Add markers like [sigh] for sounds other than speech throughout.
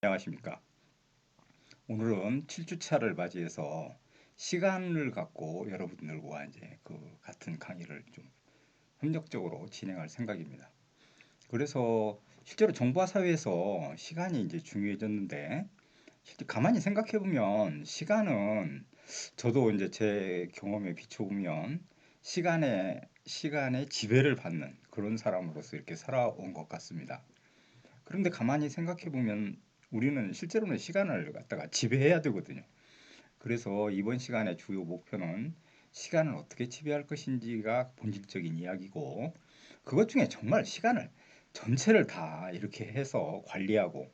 안녕하십니까. 오늘은 7주차를 맞이해서 시간을 갖고 여러분들과 이제 그 같은 강의를 좀 협력적으로 진행할 생각입니다. 그래서 실제로 정보화 사회에서 시간이 이제 중요해졌는데 실제 가만히 생각해 보면 시간은 저도 이제 제 경험에 비춰보면 시간에 시간에 지배를 받는 그런 사람으로서 이렇게 살아온 것 같습니다. 그런데 가만히 생각해 보면 우리는 실제로는 시간을 갖다가 지배해야 되거든요. 그래서 이번 시간의 주요 목표는 시간을 어떻게 지배할 것인지가 본질적인 이야기고 그것 중에 정말 시간을 전체를 다 이렇게 해서 관리하고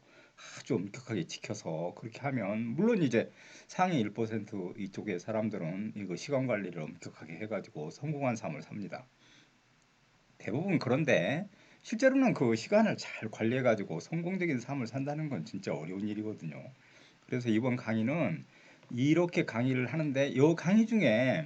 아주 엄격하게 지켜서 그렇게 하면 물론 이제 상위 1% 이쪽의 사람들은 이거 시간 관리를 엄격하게 해가지고 성공한 삶을 삽니다. 대부분 그런데 실제로는 그 시간을 잘 관리해 가지고 성공적인 삶을 산다는 건 진짜 어려운 일이거든요. 그래서 이번 강의는 이렇게 강의를 하는데 이 강의 중에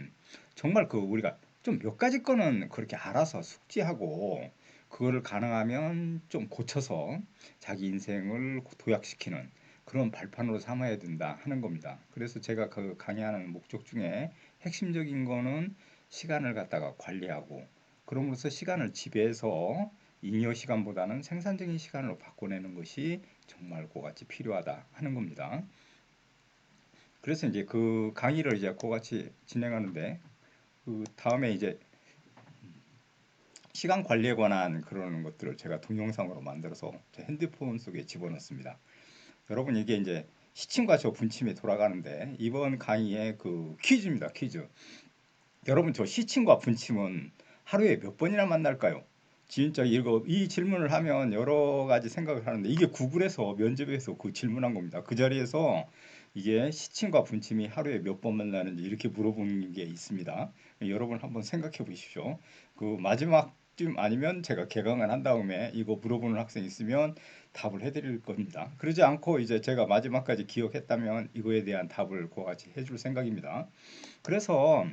정말 그 우리가 좀 몇 가지 거는 그렇게 알아서 숙지하고 그거를 가능하면 좀 고쳐서 자기 인생을 도약시키는 그런 발판으로 삼아야 된다 하는 겁니다. 그래서 제가 그 강의하는 목적 중에 핵심적인 거는 시간을 갖다가 관리하고 그럼으로써 시간을 지배해서 잉여 시간보다는 생산적인 시간으로 바꿔내는 것이 정말 고같이 필요하다 하는 겁니다. 그래서 이제 그 강의를 이제 고같이 진행하는데 그 다음에 이제 시간 관리에 관한 그런 것들을 제가 동영상으로 만들어서 제 핸드폰 속에 집어넣습니다. 여러분 이게 이제 시침과 저 분침이 돌아가는데 이번 강의의 그 퀴즈입니다. 퀴즈. 여러분 저 시침과 분침은 하루에 몇 번이나 만날까요? 진짜 이거 이 질문을 하면 여러 가지 생각을 하는데 이게 구글에서 면접에서 그 질문한 겁니다. 그 자리에서 이게 시침과 분침이 하루에 몇 번 만나는지 이렇게 물어보는 게 있습니다. 여러분 한번 생각해 보십시오. 그 마지막쯤 아니면 제가 개강을 한 다음에 이거 물어보는 학생 있으면 답을 해드릴 겁니다. 그러지 않고 이제 제가 마지막까지 기억했다면 이거에 대한 답을 그와 같이 해줄 생각입니다. 그래서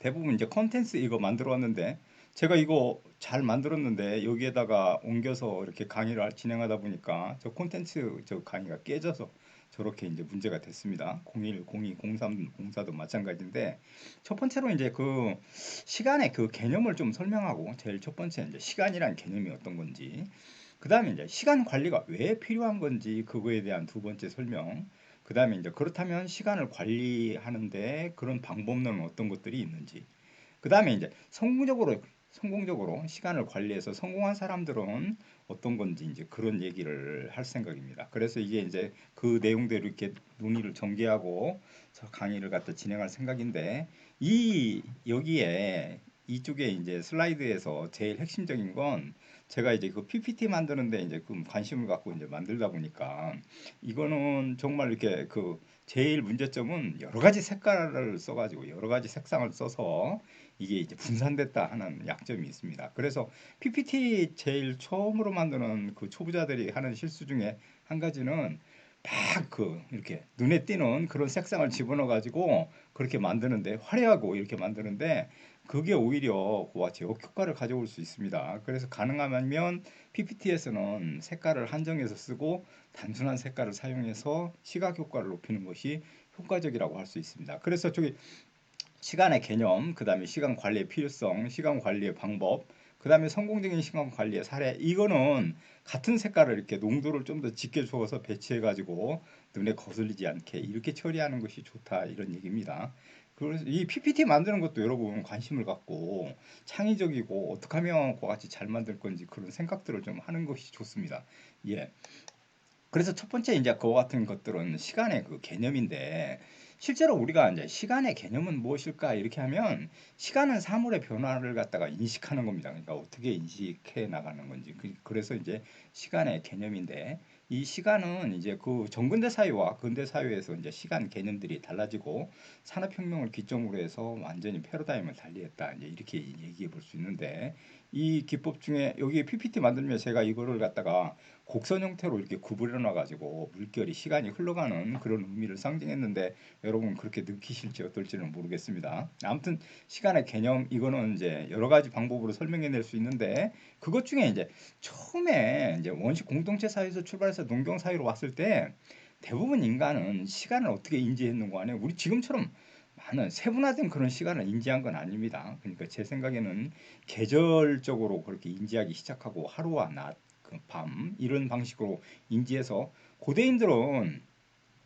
대부분 이제 컨텐츠 이거 만들어 왔는데 제가 이거 잘 만들었는데 여기에다가 옮겨서 이렇게 강의를 진행하다 보니까 저 콘텐츠 저 강의가 깨져서 저렇게 이제 문제가 됐습니다. 01, 02, 03, 04도 마찬가지인데 첫 번째로 이제 그 시간의 그 개념을 좀 설명하고 제일 첫 번째 이제 시간이란 개념이 어떤 건지 그 다음에 이제 시간 관리가 왜 필요한 건지 그거에 대한 두 번째 설명 그 다음에 이제 그렇다면 시간을 관리하는데 그런 방법론은 어떤 것들이 있는지 그 다음에 이제 성공적으로 성공적으로 시간을 관리해서 성공한 사람들은 어떤 건지 이제 그런 얘기를 할 생각입니다. 그래서 이게 이제 그 내용대로 이렇게 논의를 전개하고 강의를 갖다 진행할 생각인데 이 여기에 이쪽에 이제 슬라이드에서 제일 핵심적인 건 제가 이제 그 PPT 만드는데 이제 그 관심을 갖고 이제 만들다 보니까 이거는 정말 이렇게 그 제일 문제점은 여러 가지 색깔을 써가지고 여러 가지 색상을 써서 이게 이제 분산됐다 하는 약점이 있습니다. 그래서 PPT 제일 처음으로 만드는 그 초보자들이 하는 실수 중에 한 가지는 막그 이렇게 눈에 띄는 그런 색상을 집어넣어 가지고 그렇게 만드는데 화려하고 이렇게 만드는데 그게 오히려 그와 제효과를 가져올 수 있습니다. 그래서 가능하면 PPT에서는 색깔을 한정해서 쓰고 단순한 색깔을 사용해서 시각 효과를 높이는 것이 효과적이라고 할 수 있습니다. 그래서 저기 시간의 개념, 그 다음에 시간 관리의 필요성, 시간 관리의 방법, 그 다음에 성공적인 시간 관리의 사례 이거는 같은 색깔을 이렇게 농도를 좀 더 짙게 주어서 배치해 가지고 눈에 거슬리지 않게 이렇게 처리하는 것이 좋다 이런 얘기입니다. 그래서 이 PPT 만드는 것도 여러분 관심을 갖고 창의적이고 어떻게 하면 그와 같이 잘 만들 건지 그런 생각들을 좀 하는 것이 좋습니다. 예. 그래서 첫 번째 이제 그와 같은 것들은 시간의 그 개념인데 실제로 우리가 이제 시간의 개념은 무엇일까 이렇게 하면 시간은 사물의 변화를 갖다가 인식하는 겁니다. 그러니까 어떻게 인식해 나가는 건지 그, 그래서 이제 시간의 개념인데 이 시간은 이제 그 정근대 사회와 근대 사회에서 이제 시간 개념들이 달라지고 산업혁명을 기점으로 해서 완전히 패러다임을 달리했다. 이제 이렇게 얘기해 볼 수 있는데 이 기법 중에 여기 PPT 만들면 제가 이거를 갖다가 곡선 형태로 이렇게 구부려 놔 가지고 물결이 시간이 흘러가는 그런 의미를 상징했는데 여러분 그렇게 느끼실지 어떨지는 모르겠습니다. 아무튼 시간의 개념 이거는 이제 여러 가지 방법으로 설명해 낼 수 있는데 그것 중에 이제 처음에 이제 원시 공동체 사회에서 출발해서 농경 사회로 왔을 때 대부분 인간은 시간을 어떻게 인지했는 거 아니에요? 우리 지금처럼 많은 세분화된 그런 시간을 인지한 건 아닙니다. 그러니까 제 생각에는 계절적으로 그렇게 인지하기 시작하고 하루와 낮, 그 밤 이런 방식으로 인지해서 고대인들은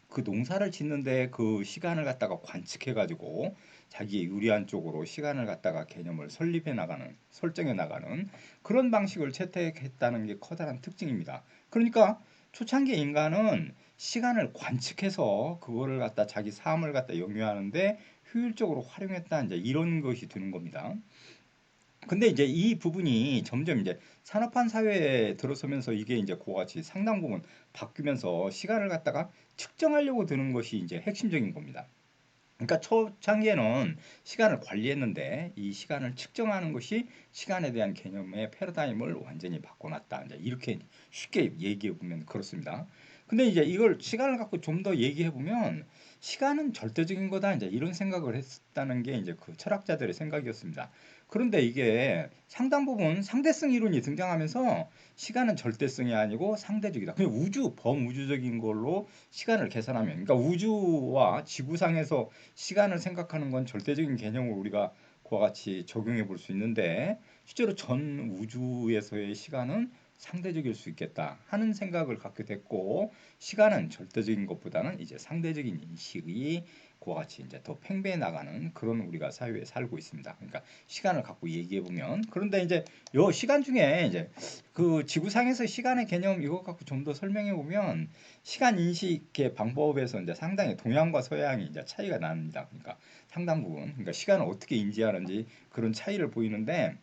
그 농사를 짓는데 그 시간을 갖다가 관측해 가지고 자기의 유리한 쪽으로 시간을 갖다가 개념을 설립해 나가는 설정해 나가는 그런 방식을 채택했다는 게 커다란 특징입니다. 그러니까 초창기 인간은 시간을 관측해서 그거를 갖다 자기 삶을 갖다 영위하는데 효율적으로 활용했다 이제 이런 것이 되는 겁니다. 근데 이제 이 부분이 점점 이제 산업화 사회에 들어서면서 이게 이제 같이 상당 부분 바뀌면서 시간을 갖다가 측정하려고 드는 것이 이제 핵심적인 겁니다. 그러니까 초창기에는 시간을 관리했는데 이 시간을 측정하는 것이 시간에 대한 개념의 패러다임을 완전히 바꿔놨다. 이제 이렇게 쉽게 얘기해 보면 그렇습니다. 근데 이제 이걸 시간을 갖고 좀 더 얘기해 보면 시간은 절대적인 거다. 이제 이런 생각을 했다는 게 이제 그 철학자들의 생각이었습니다. 그런데 이게 상당 부분 상대성 이론이 등장하면서 시간은 절대성이 아니고 상대적이다. 그냥 우주, 범우주적인 걸로 시간을 계산하면, 그러니까 우주와 지구상에서 시간을 생각하는 건 절대적인 개념을 우리가 그와 같이 적용해 볼 수 있는데, 실제로 전 우주에서의 시간은 상대적일 수 있겠다 하는 생각을 갖게 됐고 시간은 절대적인 것보다는 이제 상대적인 인식이 그와 같이 이제 더 팽배해 나가는 그런 우리가 사회에 살고 있습니다. 그러니까 시간을 갖고 얘기해 보면 그런데 이제 요 시간 중에 이제 그 지구상에서 시간의 개념 이것 갖고 좀 더 설명해 보면 시간 인식의 방법에서 이제 상당히 동양과 서양이 이제 차이가 납니다. 그러니까 상당 부분 그러니까 시간을 어떻게 인지하는지 그런 차이를 보이는데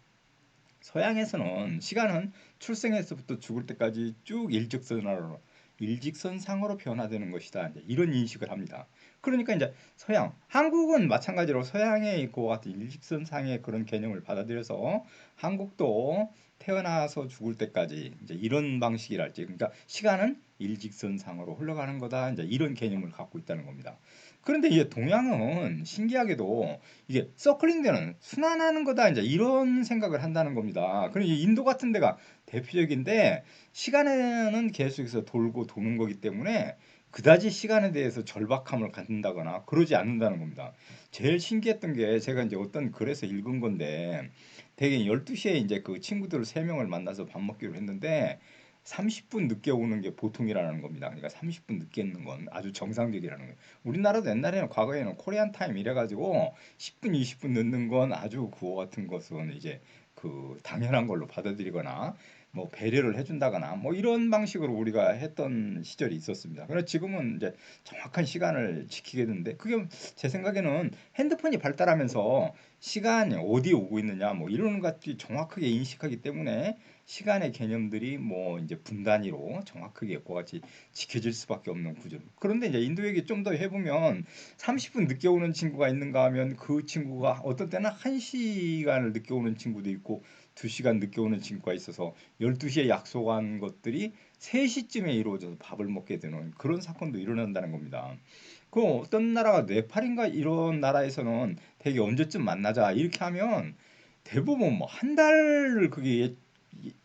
서양에서는 시간은 출생에서부터 죽을 때까지 쭉 일직선으로 일직선상으로 변화되는 것이다. 이런 인식을 합니다. 그러니까 이제 서양, 한국은 마찬가지로 서양의 있고 같은 일직선상의 그런 개념을 받아들여서 한국도 태어나서 죽을 때까지 이제 이런 방식이랄지, 그러니까 시간은 일직선상으로 흘러가는 거다. 이제 이런 개념을 갖고 있다는 겁니다. 그런데 이제 동양은 신기하게도 이게 서클링되는 순환하는 거다 이제 이런 생각을 한다는 겁니다. 그리고 인도 같은 데가 대표적인데 시간에는 계속해서 돌고 도는 거기 때문에 그다지 시간에 대해서 절박함을 갖는다거나 그러지 않는다는 겁니다. 제일 신기했던 게 제가 이제 어떤 글에서 읽은 건데 대개 12시에 이제 그 친구들 3명을 만나서 밥 먹기로 했는데 30분 늦게 오는 게 보통이라는 겁니다. 그러니까 30분 늦게 있는 건 아주 정상적이라는 거예요. 우리나라도 옛날에는 과거에는 코리안 타임 이래가지고 10분, 20분 늦는 건 아주 그와 같은 것은 이제 그 당연한 걸로 받아들이거나 뭐 배려를 해준다거나 뭐 이런 방식으로 우리가 했던 시절이 있었습니다. 그래서 지금은 이제 정확한 시간을 지키게 되는데 그게 제 생각에는 핸드폰이 발달하면서 시간이 어디에 오고 있느냐 뭐 이런 것들이 정확하게 인식하기 때문에 시간의 개념들이 뭐 이제 분단위로 정확하게 그와 같이 지켜질 수밖에 없는 구조. 그런데 이제 인도 얘기 좀 더 해보면 30분 늦게 오는 친구가 있는가 하면 그 친구가 어떤 때는 1시간을 늦게 오는 친구도 있고 2시간 늦게 오는 친구가 있어서 12시에 약속한 것들이 3시쯤에 이루어져서 밥을 먹게 되는 그런 사건도 일어난다는 겁니다. 그 어떤 나라가 네팔인가 이런 나라에서는 되게 언제쯤 만나자 이렇게 하면 대부분 뭐 한 달을 그게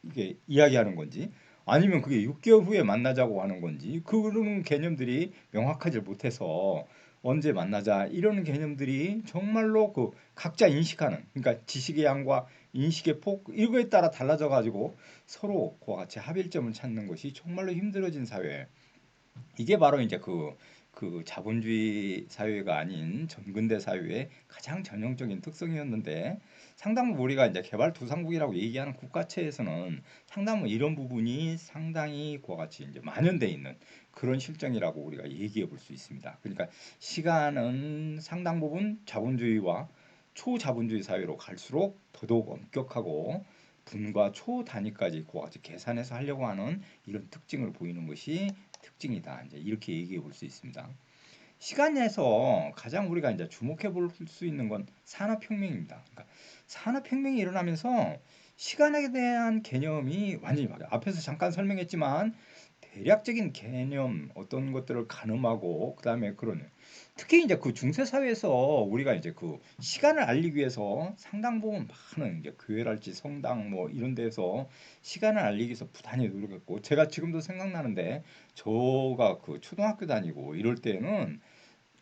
이게 이야기하는 건지 아니면 그게 6개월 후에 만나자고 하는 건지 그런 개념들이 명확하지 못해서 언제 만나자 이런 개념들이 정말로 그 각자 인식하는 그러니까 지식의 양과 인식의 폭 이거에 따라 달라져 가지고 서로 그와 같이 합일점을 찾는 것이 정말로 힘들어진 사회. 이게 바로 이제 그 그 자본주의 사회가 아닌 전근대 사회의 가장 전형적인 특성이었는데 상당 부 우리가 이제 개발도상국이라고 얘기하는 국가체에서는 상당 부 이런 부분이 상당히 그와 같이 이제 만연돼 있는 그런 실정이라고 우리가 얘기해 볼 수 있습니다. 그러니까 시간은 상당 부분 자본주의와 초자본주의 사회로 갈수록 더더욱 엄격하고 분과 초 단위까지 그와 같이 계산해서 하려고 하는 이런 특징을 보이는 것이 특징이다. 이제 이렇게 얘기해 볼 수 있습니다. 시간 내에서 가장 우리가 이제 주목해 볼 수 있는 건 산업혁명입니다. 그러니까 산업혁명이 일어나면서 시간에 대한 개념이 완전히 바뀌어요. 앞에서 잠깐 설명했지만 대략적인 개념 어떤 것들을 가늠하고 그다음에 그런 특히 이제 그 중세 사회에서 우리가 이제 그 시간을 알리기 위해서 상당 부분 많은 이제 교회랄지 성당 뭐 이런 데서 시간을 알리기 위해서 부단히 노력했고 제가 지금도 생각나는데 저가 그 초등학교 다니고 이럴 때는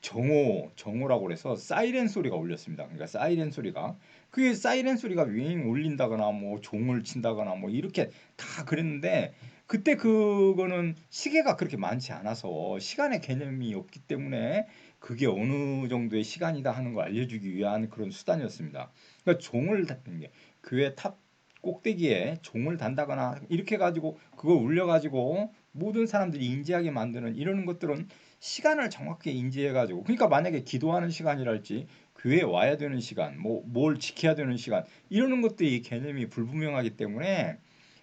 정오 정오라고 그래서 사이렌 소리가 울렸습니다. 그러니까 사이렌 소리가 그게 사이렌 소리가 윙 울린다거나 뭐 종을 친다거나 뭐 이렇게 다 그랬는데 그때 그거는 시계가 그렇게 많지 않아서 시간의 개념이 없기 때문에 그게 어느 정도의 시간이다 하는 걸 알려주기 위한 그런 수단이었습니다. 그러니까 종을 닫는 게 교회 탑 꼭대기에 종을 단다거나 이렇게 가지고 그걸 울려가지고 모든 사람들이 인지하게 만드는 이런 것들은 시간을 정확히 인지해가지고 그러니까 만약에 기도하는 시간이랄지 교회에 와야 되는 시간, 뭐 뭘 지켜야 되는 시간 이러는 것들이 개념이 불분명하기 때문에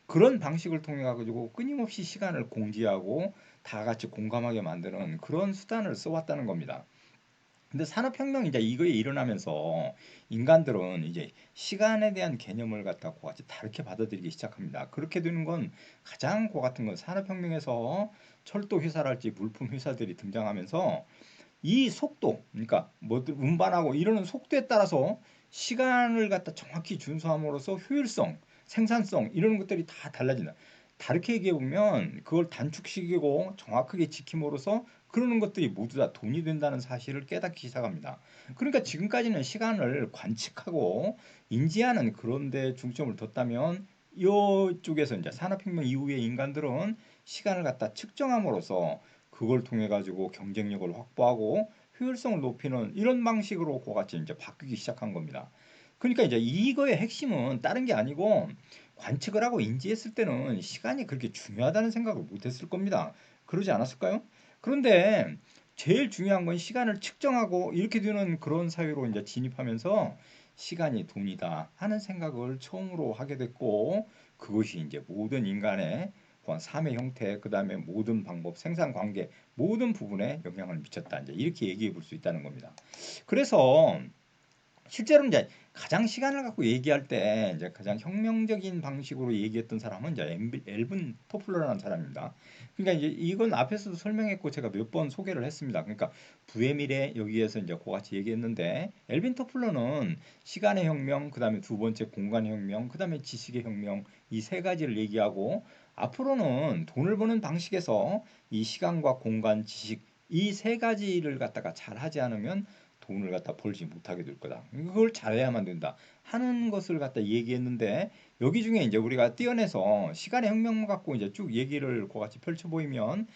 그런 방식을 통해 가지고 끊임없이 시간을 공지하고 다 같이 공감하게 만드는 그런 수단을 써왔다는 겁니다. 근데 산업혁명이 이제 이거에 일어나면서 인간들은 이제 시간에 대한 개념을 갖다 고 같이 다르게 받아들이기 시작합니다. 그렇게 되는 건 가장 고 같은 건 산업혁명에서 철도 회사랄지 물품 회사들이 등장하면서 이 속도, 그러니까 뭐 운반하고 이러는 속도에 따라서 시간을 갖다 정확히 준수함으로써 효율성, 생산성 이런 것들이 다 달라진다. 다르게 얘기해 보면 그걸 단축시키고 정확하게 지킴으로써 그러는 것들이 모두 다 돈이 된다는 사실을 깨닫기 시작합니다. 그러니까 지금까지는 시간을 관측하고 인지하는 그런 데 중점을 뒀다면 이쪽에서 이제 산업혁명 이후에 인간들은 시간을 갖다 측정함으로써 그걸 통해 가지고 경쟁력을 확보하고 효율성을 높이는 이런 방식으로 그같이 이제 바뀌기 시작한 겁니다. 그러니까 이제 이거의 핵심은 다른 게 아니고 관측을 하고 인지했을 때는 시간이 그렇게 중요하다는 생각을 못했을 겁니다. 그러지 않았을까요? 그런데 제일 중요한 건 시간을 측정하고 이렇게 되는 그런 사회로 이제 진입하면서 시간이 돈이다 하는 생각을 처음으로 하게 됐고 그것이 이제 모든 인간의 삶의 형태, 그 다음에 모든 방법, 생산 관계 모든 부분에 영향을 미쳤다. 이제 이렇게 얘기해 볼 수 있다는 겁니다. 그래서 실제로 이제 가장 시간을 갖고 얘기할 때 이제 가장 혁명적인 방식으로 얘기했던 사람은 이제 엘븐 토플러라는 사람입니다. 그러니까 이제 이건 앞에서도 설명했고 제가 몇 번 소개를 했습니다. 그러니까 부의 미래 여기에서 이제 그같이 얘기했는데 엘빈 토플러는 시간의 혁명, 그다음에 두 번째 공간의 혁명, 그다음에 지식의 혁명 이 세 가지를 얘기하고 앞으로는 돈을 버는 방식에서 이 시간과 공간, 지식 이 세 가지를 갖다가 잘 하지 않으면 돈을 갖다 벌지 못하게 될 거다. 그걸 잘해야만 된다. 하는 것을 갖다 얘기했는데 여기 중에 이제 우리가 띄어내서 시간의 혁명 갖고 이제 쭉 얘기를 그같이 펼쳐 보이면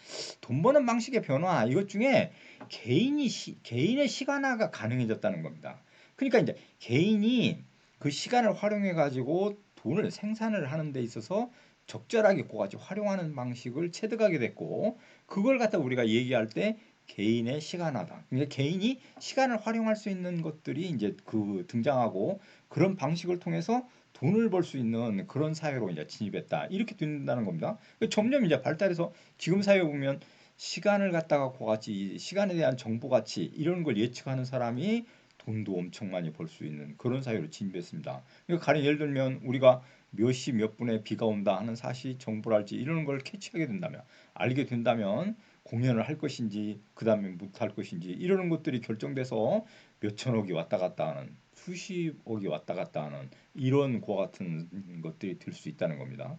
돈 버는 방식의 변화 이것 중에 개인이 시, 개인의 시간화가 가능해졌다는 겁니다. 그러니까 이제 개인이 그 시간을 활용해 가지고 돈을 생산을 하는 데 있어서 적절하게 그같이 활용하는 방식을 체득하게 됐고 그걸 갖다 우리가 얘기할 때 개인의 시간화다. 그러니까 개인이 시간을 활용할 수 있는 것들이 이제 그 등장하고 그런 방식을 통해서 돈을 벌 수 있는 그런 사회로 이제 진입했다. 이렇게 된다는 겁니다. 그러니까 점점 이제 발달해서 지금 사회에 보면 시간을 갖다가 고같이 시간에 대한 정보 가치 이런 걸 예측하는 사람이 돈도 엄청 많이 벌 수 있는 그런 사회로 진입했습니다. 그러니까 가령 예를 들면 우리가 몇 시 몇 분에 비가 온다 하는 사실 정보랄지 이런 걸 캐치하게 된다면 알게 된다면 공연을 할 것인지 그 다음에 못 할 것인지 이러는 것들이 결정돼서 몇 천억이 왔다 갔다 하는 수십억이 왔다 갔다 하는 이런 과 같은 것들이 될수 있다는 겁니다.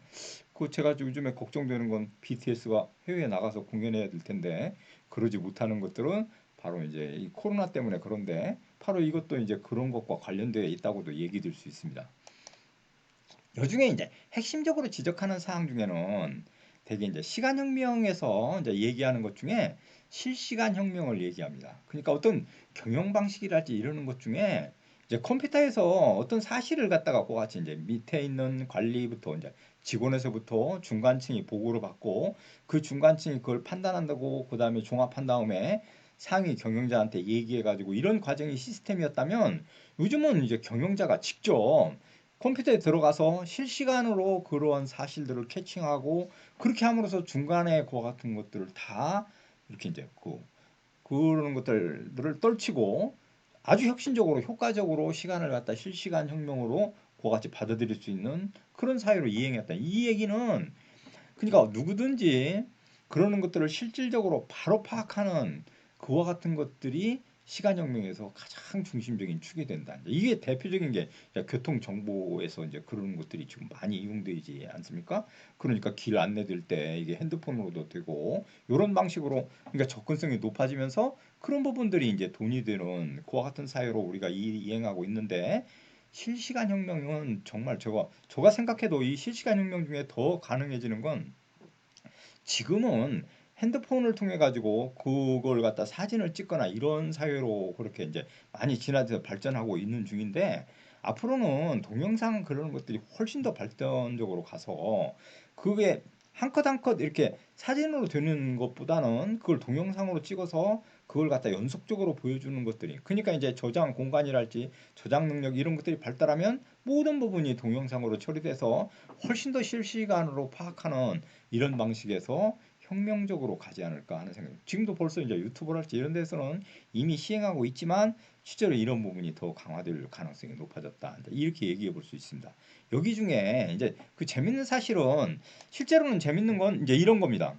그 제가 요즘에 걱정되는 건 BTS가 해외에 나가서 공연해야 될 텐데 그러지 못하는 것들은 바로 이제 이 코로나 때문에 그런데 바로 이것도 이제 그런 것과 관련되어 있다고도 얘기될 수 있습니다. 요중에 이제 핵심적으로 지적하는 사항 중에는 되게 이제 시간혁명에서 이제 얘기하는 것 중에 실시간 혁명을 얘기합니다. 그러니까 어떤 경영 방식이랄지 이러는 것 중에 이제 컴퓨터에서 어떤 사실을 갖다가 같이 이제 밑에 있는 관리부터 이제 직원에서부터 중간층이 보고를 받고 그 중간층이 그걸 판단한다고 그 다음에 종합한 다음에 상위 경영자한테 얘기해 가지고 이런 과정이 시스템이었다면 요즘은 이제 경영자가 직접 컴퓨터에 들어가서 실시간으로 그러한 사실들을 캐칭하고 그렇게 함으로써 중간에 그와 같은 것들을 다 이렇게 이제 그 그런 것들을 떨치고 아주 혁신적으로 효과적으로 시간을 갖다 실시간 혁명으로 그와 같이 받아들일 수 있는 그런 사회로 이행했다. 이 얘기는 그러니까 누구든지 그러는 것들을 실질적으로 바로 파악하는 그와 같은 것들이 시간혁명에서 가장 중심적인 축이 된다. 이게 대표적인 게 교통 정보에서 이제 그런 것들이 지금 많이 이용되지 않습니까? 그러니까 길 안내될 때 이게 핸드폰으로도 되고 이런 방식으로 그러니까 접근성이 높아지면서 그런 부분들이 이제 돈이 되는 그와 같은 사회로 우리가 이행하고 있는데 실시간 혁명은 정말 제가 제가 생각해도 이 실시간 혁명 중에 더 가능해지는 건 지금은 핸드폰을 통해 가지고 그걸 갖다 사진을 찍거나 이런 사회로 그렇게 이제 많이 진화돼서 발전하고 있는 중인데 앞으로는 동영상 그런 것들이 훨씬 더 발전적으로 가서 그게 한컷 한 컷 이렇게 사진으로 되는 것보다는 그걸 동영상으로 찍어서 그걸 갖다 연속적으로 보여주는 것들이 그러니까 이제 저장 공간이랄지 저장 능력 이런 것들이 발달하면 모든 부분이 동영상으로 처리돼서 훨씬 더 실시간으로 파악하는 이런 방식에서 혁명적으로 가지 않을까 하는 생각. 지금도 벌써 이제 유튜브랄지 이런 데서는 이미 시행하고 있지만 실제로 이런 부분이 더 강화될 가능성이 높아졌다. 이렇게 얘기해 볼 수 있습니다. 여기 중에 이제 그 재밌는 사실은 실제로는 재밌는 건 이제 이런 겁니다.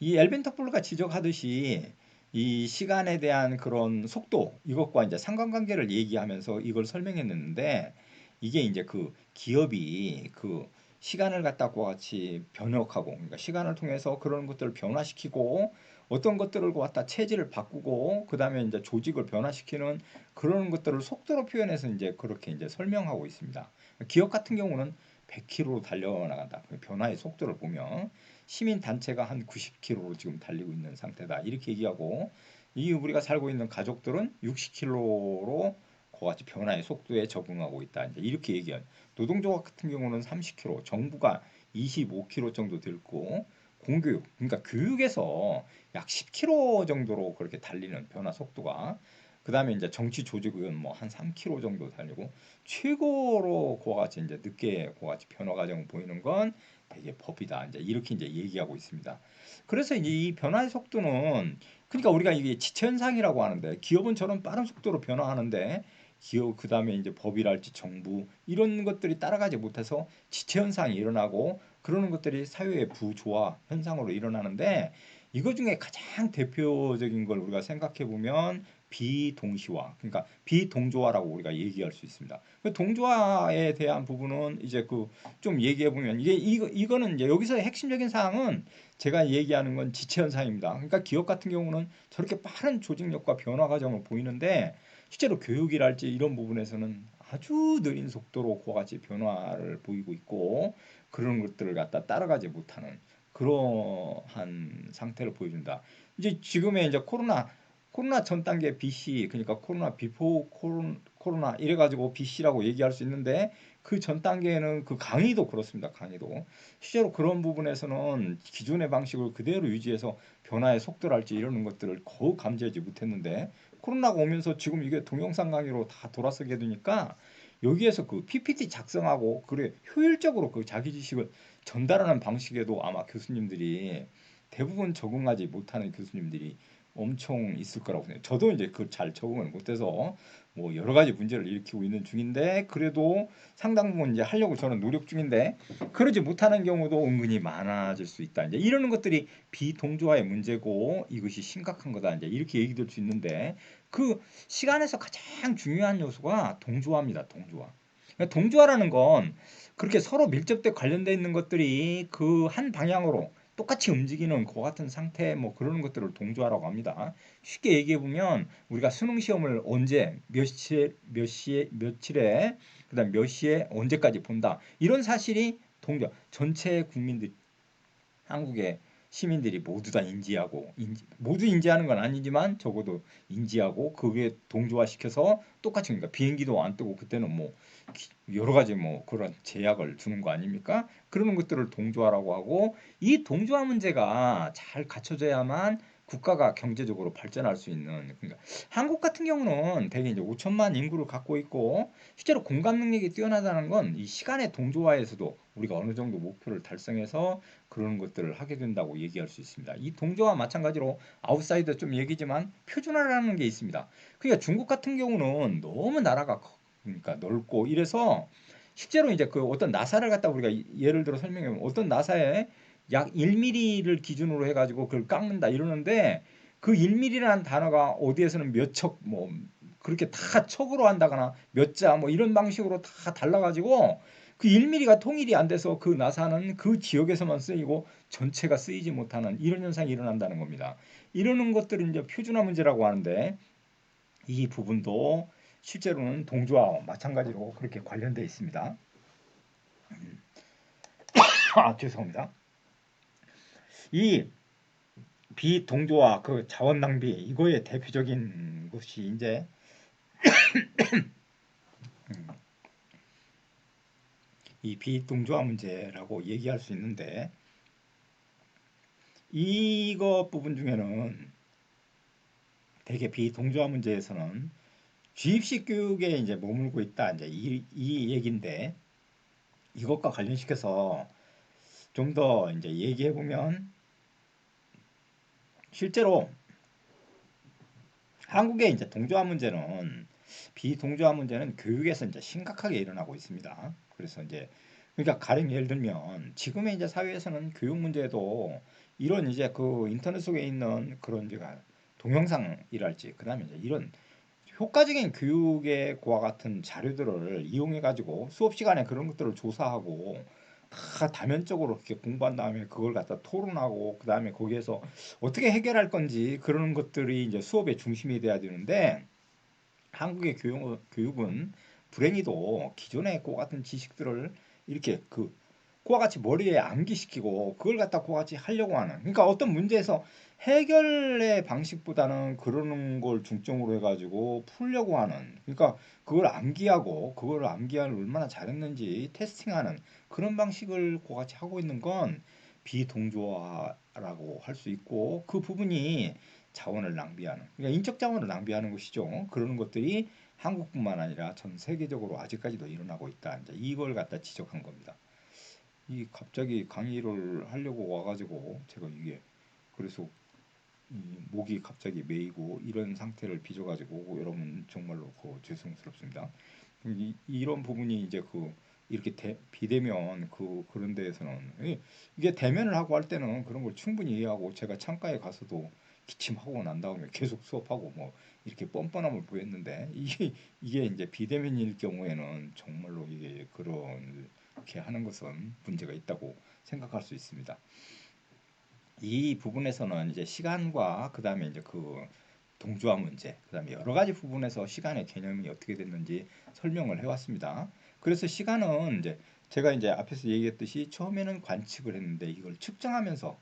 이 엘빈 터플루가 지적하듯이 이 시간에 대한 그런 속도 이것과 이제 상관관계를 얘기하면서 이걸 설명했는데 이게 이제 그 기업이 그 시간을 갖다가 같이 변혁하고 그러니까 시간을 통해서 그런 것들을 변화시키고 어떤 것들을 갖다 체질을 바꾸고 그다음에 이제 조직을 변화시키는 그런 것들을 속도로 표현해서 이제 그렇게 이제 설명하고 있습니다. 기업 같은 경우는 100km로 달려나간다. 그 변화의 속도를 보면 시민 단체가 한 90km로 지금 달리고 있는 상태다. 이렇게 얘기하고 이 우리가 살고 있는 가족들은 60km로 그같이 변화의 속도에 적응하고 있다. 이렇게 얘기한 노동조합 같은 경우는 30km, 정부가 25km 정도 들고 공교육, 그러니까 교육에서 약 10km 정도로 그렇게 달리는 변화 속도가 그 다음에 이제 정치 조직은 뭐 한 3km 정도 달리고 최고로 같이 이제 늦게 같이 변화 과정을 보이는 건 되게 법이다. 이제 이렇게 이제 얘기하고 있습니다. 그래서 이제 이 변화의 속도는 그러니까 우리가 이게 지체 현상이라고 하는데 기업은 저런 빠른 속도로 변화하는데 기업 그 다음에 이제 법이랄지 정부 이런 것들이 따라가지 못해서 지체 현상이 일어나고 그러는 것들이 사회의 부조화 현상으로 일어나는데 이거 중에 가장 대표적인 걸 우리가 생각해 보면 비동시화 그러니까 비동조화라고 우리가 얘기할 수 있습니다. 그 동조화에 대한 부분은 이제 그 좀 얘기해 보면 이게 이거 이거는 이제 여기서 핵심적인 사항은 제가 얘기하는 건 지체 현상입니다. 그러니까 기업 같은 경우는 저렇게 빠른 조직력과 변화 과정을 보이는데 실제로 교육이랄지 이런 부분에서는 아주 느린 속도로 같이 변화를 보이고 있고 그런 것들을 갖다 따라가지 못하는 그러한 상태를 보여준다. 이제 지금의 이제 코로나 코로나 전 단계 BC 그러니까 코로나 비포 코로나 이래 가지고 BC라고 얘기할 수 있는데 그 전 단계에는 그 강의도 그렇습니다. 강의도 실제로 그런 부분에서는 기존의 방식을 그대로 유지해서 변화의 속도랄지 이러는 것들을 거의 감지하지 못했는데 코로나가 오면서 지금 이게 동영상 강의로 다 돌아서게 되니까 여기에서 그 PPT 작성하고 그래 효율적으로 그 자기 지식을 전달하는 방식에도 아마 교수님들이 대부분 적응하지 못하는 교수님들이 엄청 있을 거라고 생각해요. 저도 이제 그 잘 적응을 못해서 뭐 여러 가지 문제를 일으키고 있는 중인데 그래도 상당 부분 이제 하려고 저는 노력 중인데 그러지 못하는 경우도 은근히 많아질 수 있다. 이제 이러는 것들이 비동조화의 문제고 이것이 심각한 거다. 이제 이렇게 얘기될 수 있는데 그 시간에서 가장 중요한 요소가 동조화입니다. 동조화. 그러니까 동조화라는 건 그렇게 서로 밀접돼 관련돼 있는 것들이 그 한 방향으로 똑같이 움직이는 그 같은 상태 뭐 그런 것들을 동조화라고 합니다. 쉽게 얘기해 보면 우리가 수능 시험을 언제 몇 시에 몇 시에 며칠에 그다음 몇 시에 언제까지 본다 이런 사실이 동조 전체 국민들 한국의 시민들이 모두 다 인지하고 인지, 모두 인지하는 건 아니지만 적어도 인지하고 그게 동조화시켜서 똑같이 그러니까 비행기도 안 뜨고 그때는 뭐 여러 가지 뭐 그런 제약을 주는 거 아닙니까? 그런 것들을 동조화라고 하고 이 동조화 문제가 잘 갖춰져야만 국가가 경제적으로 발전할 수 있는 그러니까 한국 같은 경우는 대개 이제 5천만 인구를 갖고 있고 실제로 공감 능력이 뛰어나다는 건 이 시간의 동조화에서도 우리가 어느 정도 목표를 달성해서 그런 것들을 하게 된다고 얘기할 수 있습니다. 이 동조와 마찬가지로 아웃사이더 좀 얘기지만 표준화라는 게 있습니다. 그러니까 중국 같은 경우는 너무 나라가 그러니까 넓고 이래서 실제로 이제 그 어떤 나사를 갖다 우리가 이- 예를 들어 설명해 보면 어떤 나사에 약 1mm를 기준으로 해가지고 그걸 깎는다 이러는데 그 1mm라는 단어가 어디에서는 몇 척 뭐 그렇게 다 척으로 한다거나 몇 자 뭐 이런 방식으로 다 달라가지고 그 1mm가 통일이 안 돼서 그 나사는 그 지역에서만 쓰이고 전체가 쓰이지 못하는 이런 현상이 일어난다는 겁니다. 이러는 것들을 이제 표준화 문제라고 하는데 이 부분도 실제로는 동조와 마찬가지로 그렇게 관련되어 있습니다. [coughs] 아 죄송합니다. 이 비동조와 그 자원 낭비 이거의 대표적인 것이 이제 [coughs] 음, 이 비동조화 문제라고 얘기할 수 있는데 이것 부분 중에는 대개 비동조화 문제에서는 주입식 교육에 이제 머물고 있다 이제 이, 이 얘기인데 이것과 관련시켜서 좀 더 이제 얘기해 보면 실제로 한국의 이제 동조화 문제는 비동조화 문제는 교육에서 이제 심각하게 일어나고 있습니다. 그래서 이제 그러니까 가령 예를 들면 지금의 이제 사회에서는 교육 문제도 이런 이제 그 인터넷 속에 있는 그런 제가 동영상이랄지 그다음에 이제 이런 효과적인 교육의 그와 같은 자료들을 이용해 가지고 수업 시간에 그런 것들을 조사하고 다 다면적으로 이렇게 공부한 다음에 그걸 갖다 토론하고 그 다음에 거기에서 어떻게 해결할 건지 그런 것들이 이제 수업의 중심이 돼야 되는데 한국의 교육, 교육은 불행히도 기존의 그 같은 지식들을 이렇게 그 그와 같이 머리에 암기시키고 그걸 갖다 그와 같이 하려고 하는 그러니까 어떤 문제에서 해결의 방식보다는 그러는 걸 중점으로 해가지고 풀려고 하는 그러니까 그걸 암기하고 그걸 암기를 얼마나 잘했는지 테스팅하는 그런 방식을 그와 같이 하고 있는 건 비동조화라고 할 수 있고 그 부분이 자원을 낭비하는 그러니까 인적 자원을 낭비하는 것이죠. 그러는 것들이 한국뿐만 아니라 전 세계적으로 아직까지도 일어나고 있다. 이제 이걸 갖다 지적한 겁니다. 이 갑자기 강의를 하려고 와가지고 제가 이게 그래서 이 목이 갑자기 메이고 이런 상태를 빚어가지고 여러분 정말로 그 죄송스럽습니다. 이, 이런 부분이 이제 그 이렇게 대, 비대면 그 그런 데에서는 이- 이게 대면을 하고 할 때는 그런 걸 충분히 이해하고 제가 창가에 가서도 기침하고 난 다음에 계속 수업하고 뭐 이렇게 뻔뻔함을 보였는데 이게 이게 이제 비대면일 경우에는 정말로 이게 그렇게 하는 것은 문제가 있다고 생각할 수 있습니다. 이 부분에서는 이제 시간과 그 다음에 이제 그 동조화 문제, 그 다음에 여러 가지 부분에서 시간의 개념이 어떻게 됐는지 설명을 해왔습니다. 그래서 시간은 이제 제가 이제 앞에서 얘기했듯이 처음에는 관측을 했는데 이걸 측정하면서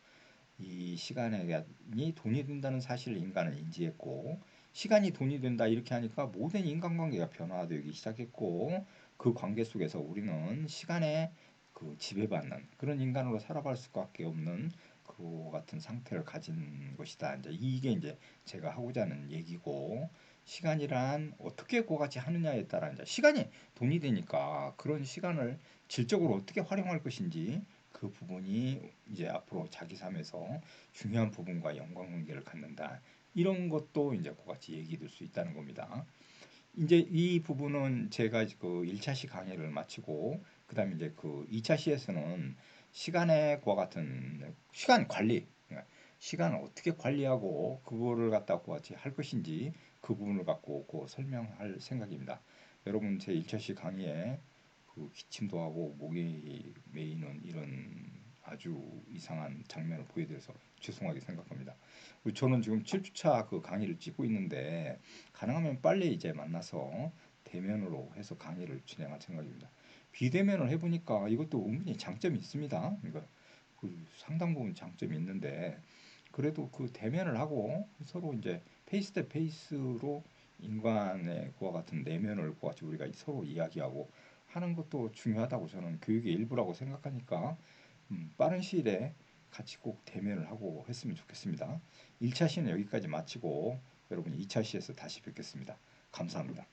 이 시간이 돈이 된다는 사실을 인간은 인지했고 시간이 돈이 된다 이렇게 하니까 모든 인간관계가 변화되기 시작했고 그 관계 속에서 우리는 시간에 그 지배받는 그런 인간으로 살아갈 수밖에 없는 그 같은 상태를 가진 것이다. 이제 이게 이제 제가 하고자 하는 얘기고 시간이란 어떻게 그같이 하느냐에 따라 이제 시간이 돈이 되니까 그런 시간을 질적으로 어떻게 활용할 것인지 그 부분이 이제 앞으로 자기 삶에서 중요한 부분과 연관관계를 갖는다. 이런 것도 이제 그같이 얘기될 수 있다는 겁니다. 이제 이 부분은 제가 그 1차시 강의를 마치고 그 다음에 이제 그 2차 시에서는 시간의 그와 같은 시간 관리 시간을 어떻게 관리하고 그거를 갖다 그 같이 할 것인지 그 부분을 갖고 그 설명할 생각입니다. 여러분 제 1차시 강의에 그 기침도 하고 목이 메이는 이런 아주 이상한 장면을 보여드려서 죄송하게 생각합니다. 저는 지금 7주차 그 강의를 찍고 있는데 가능하면 빨리 이제 만나서 대면으로 해서 강의를 진행할 생각입니다. 비대면을 해보니까 이것도 은근히 장점이 있습니다. 그러니까 그 상당 부분 장점이 있는데 그래도 그 대면을 하고 서로 이제 페이스 대 페이스로 인간의 그와 같은 내면을 같이 우리가 서로 이야기하고 하는 것도 중요하다고 저는 교육의 일부라고 생각하니까 음, 빠른 시일에 같이 꼭 대면을 하고 했으면 좋겠습니다. 1차 시는 여기까지 마치고 여러분 2차 시에서 다시 뵙겠습니다. 감사합니다.